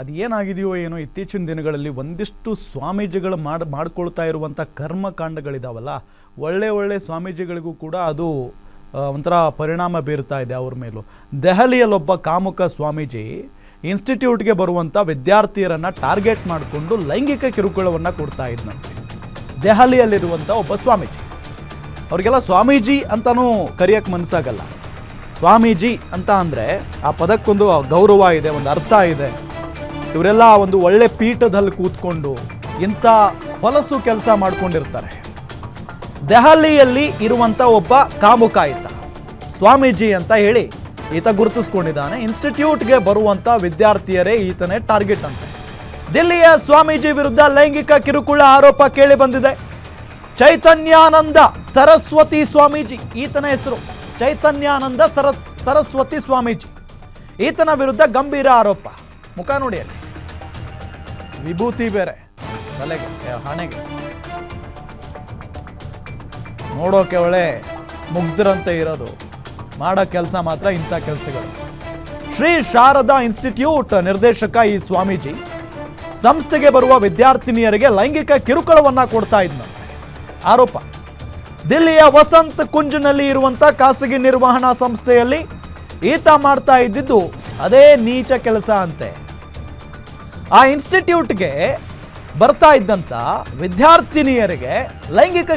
ಅದು ಏನಾಗಿದೆಯೋ ಏನೋ ಇತ್ತೀಚಿನ ದಿನಗಳಲ್ಲಿ ಒಂದಿಷ್ಟು ಸ್ವಾಮೀಜಿಗಳು ಮಾಡಿ ಮಾಡ್ಕೊಳ್ತಾ ಇರುವಂಥ ಕರ್ಮಕಾಂಡಗಳಿದಾವಲ್ಲ, ಒಳ್ಳೆ ಒಳ್ಳೆ ಸ್ವಾಮೀಜಿಗಳಿಗೂ ಕೂಡ ಅದು ಒಂಥರ ಪರಿಣಾಮ ಬೀರ್ತಾ ಇದೆ ಅವ್ರ ಮೇಲೂ. ದೆಹಲಿಯಲ್ಲೊಬ್ಬ ಕಾಮುಕ ಸ್ವಾಮೀಜಿ ಇನ್ಸ್ಟಿಟ್ಯೂಟ್ಗೆ ಬರುವಂಥ ವಿದ್ಯಾರ್ಥಿಯರನ್ನು ಟಾರ್ಗೆಟ್ ಮಾಡಿಕೊಂಡು ಲೈಂಗಿಕ ಕಿರುಕುಳವನ್ನು ಕೊಡ್ತಾ ಇದ್ದಂತೆ ದೆಹಲಿಯಲ್ಲಿರುವಂಥ ಒಬ್ಬ ಸ್ವಾಮೀಜಿ. ಅವರಿಗೆಲ್ಲ ಸ್ವಾಮೀಜಿ ಅಂತಲೂ ಕರೆಯೋಕ್ಕೆ ಮನಸ್ಸಾಗಲ್ಲ ಸ್ವಾಮೀಜಿ ಅಂತ ಅಂದರೆ ಆ ಪದಕ್ಕೊಂದು ಗೌರವ ಇದೆ, ಒಂದು ಅರ್ಥ ಇದೆ. ಇವರೆಲ್ಲ ಒಂದು ಒಳ್ಳೆ ಪೀಠದಲ್ಲಿ ಕೂತ್ಕೊಂಡು ಇಂಥ ಹೊಲಸು ಕೆಲಸ ಮಾಡ್ಕೊಂಡಿರ್ತಾರೆ. ದೆಹಲಿಯಲ್ಲಿ ಇರುವಂಥ ಒಬ್ಬ ಕಾಮುಕ ಸ್ವಾಮೀಜಿ ಅಂತ ಹೇಳಿ ಈತ ಗುರುತಿಸ್ಕೊಂಡಿದ್ದಾನೆ. ಇನ್ಸ್ಟಿಟ್ಯೂಟ್ಗೆ ಬರುವಂಥ ವಿದ್ಯಾರ್ಥಿಯರೇ ಈತನೇ ಟಾರ್ಗೆಟ್ ಅಂತ. ದಿಲ್ಲಿಯ ಸ್ವಾಮೀಜಿ ವಿರುದ್ಧ ಲೈಂಗಿಕ ಕಿರುಕುಳ ಆರೋಪ ಕೇಳಿ ಬಂದಿದೆ. ಚೈತನ್ಯಾನಂದ ಸರಸ್ವತಿ ಸ್ವಾಮೀಜಿ, ಈತನ ಹೆಸರು ಚೈತನ್ಯಾನಂದ ಸರ, ಸರಸ್ವತಿ ಸ್ವಾಮೀಜಿ. ಈತನ ವಿರುದ್ಧ ಗಂಭೀರ ಆರೋಪ. ಮುಖ ನೋಡಿ ವಿಭೂತಿ ಬೇರೆ. ತಲೆಗೆ ಹಣೆಗೆ. ನೋಡೋಕೆ ಒಳ್ಳೆ ಮುಗ್ಧರಂತೆ ಇರೋದು. ಮಾಡೋ ಕೆಲಸ ಮಾತ್ರ ಇಂಥ ಕೆಲಸಗಳು. ಶ್ರೀ ಶಾರದಾ ಇನ್ಸ್ಟಿಟ್ಯೂಟ್ ನಿರ್ದೇಶಕ ಈ ಸ್ವಾಮೀಜಿ ಸಂಸ್ಥೆಗೆ ಬರುವ ವಿದ್ಯಾರ್ಥಿನಿಯರಿಗೆ ಲೈಂಗಿಕ ಕಿರುಕುಳವನ್ನ ಕೊಡ್ತಾ ಇದ್ನಂತೆ ಆರೋಪ, ದಿಲ್ಲಿಯ ವಸಂತ್ ಕುಂಜ್ನಲ್ಲಿ ಇರುವಂತ ಖಾಸಗಿ ನಿರ್ವಹಣಾ ಸಂಸ್ಥೆಯಲ್ಲಿ ಈತ ಮಾಡ್ತಾ ಇದ್ದಿದ್ದು ಅದೇ ನೀಚ ಕೆಲಸ ಅಂತೆ. ಆ ಇನ್ಸ್ಟಿಟ್ಯೂಟ್ಗೆ ಬರ್ತಾ ಇದ್ದಂಥ ವಿದ್ಯಾರ್ಥಿನಿಯರಿಗೆ ಲೈಂಗಿಕ